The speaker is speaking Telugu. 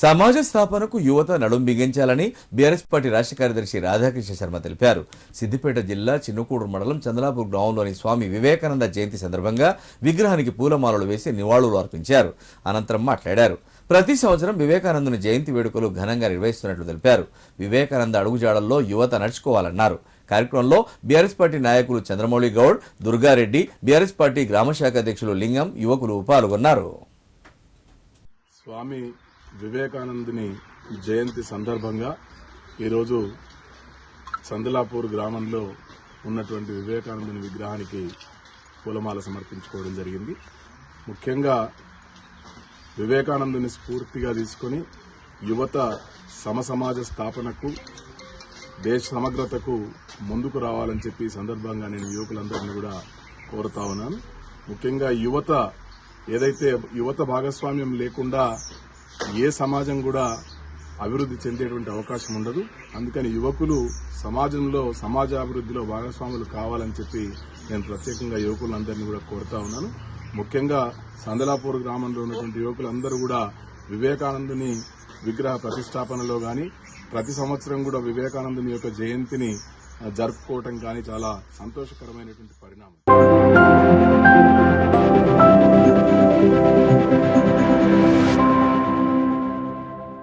సమాజ స్థాపనకు యువత నడుం బిగించాలని బీఆర్ఎస్ పార్టీ రాష్ట్ర కార్యదర్శి రాధాకృష్ణ శర్మ తెలిపారు. సిద్దిపేట జిల్లా చిన్నకూడు మండలం చంద్రాపూర్ గ్రామంలోని స్వామి వివేకానంద జయంతి సందర్భంగా విగ్రహానికి పూలమాలలు వేసి నివాళులు అర్పించారు. అనంతరం మాట్లాడారు. ప్రతి సంవత్సరం వివేకానందుని జయంతి వేడుకలు ఘనంగా నిర్వహిస్తున్నట్లు తెలిపారు. వివేకానంద అడుగుజాడల్లో యువత నడుచుకోవాలన్నారు. కార్యక్రమంలో బీఆర్ఎస్ పార్టీ నాయకులు చంద్రమౌళి గౌడ్ దుర్గారెడ్డి బీఆర్ఎస్ పార్టీ గ్రామశాఖ అధ్యక్షులు లింగం యువకులు పాల్గొన్నారు. స్వామి వివేకానందుని జయంతి సందర్భంగా ఈరోజు సందలాపూర్ గ్రామంలో ఉన్నటువంటి వివేకానందుని విగ్రహానికి పూలమాల సమర్పించుకోవడం జరిగింది. ముఖ్యంగా వివేకానందుని స్ఫూర్తిగా తీసుకొని యువత సమసమాజ స్థాపనకు దేశ సమగ్రతకు ముందుకు రావాలని చెప్పి ఈ సందర్భంగా నేను యువకులందరినీ కూడా కోరుతా ఉన్నాను. ముఖ్యంగా యువత ఏదైతే యువత భాగస్వామ్యం లేకుండా ఏ సమాజం కూడా అభివృద్ధి చెందేటువంటి అవకాశం ఉండదు. అందుకని యువకులు సమాజంలో సమాజ అభివృద్ధిలో భాగస్వాములు కావాలని చెప్పి నేను ప్రత్యేకంగా యువకులందరినీ కూడా కోరుతా ఉన్నాను. ముఖ్యంగా సందలాపూర్ గ్రామంలో ఉన్నటువంటి యువకులందరూ కూడా వివేకానందుని విగ్రహ ప్రతిష్టాపనలో కానీ ప్రతి సంవత్సరం కూడా వివేకానందుని యొక్క జయంతిని జరుపుకోవటం కానీ చాలా సంతోషకరమైనటువంటి పరిణామం.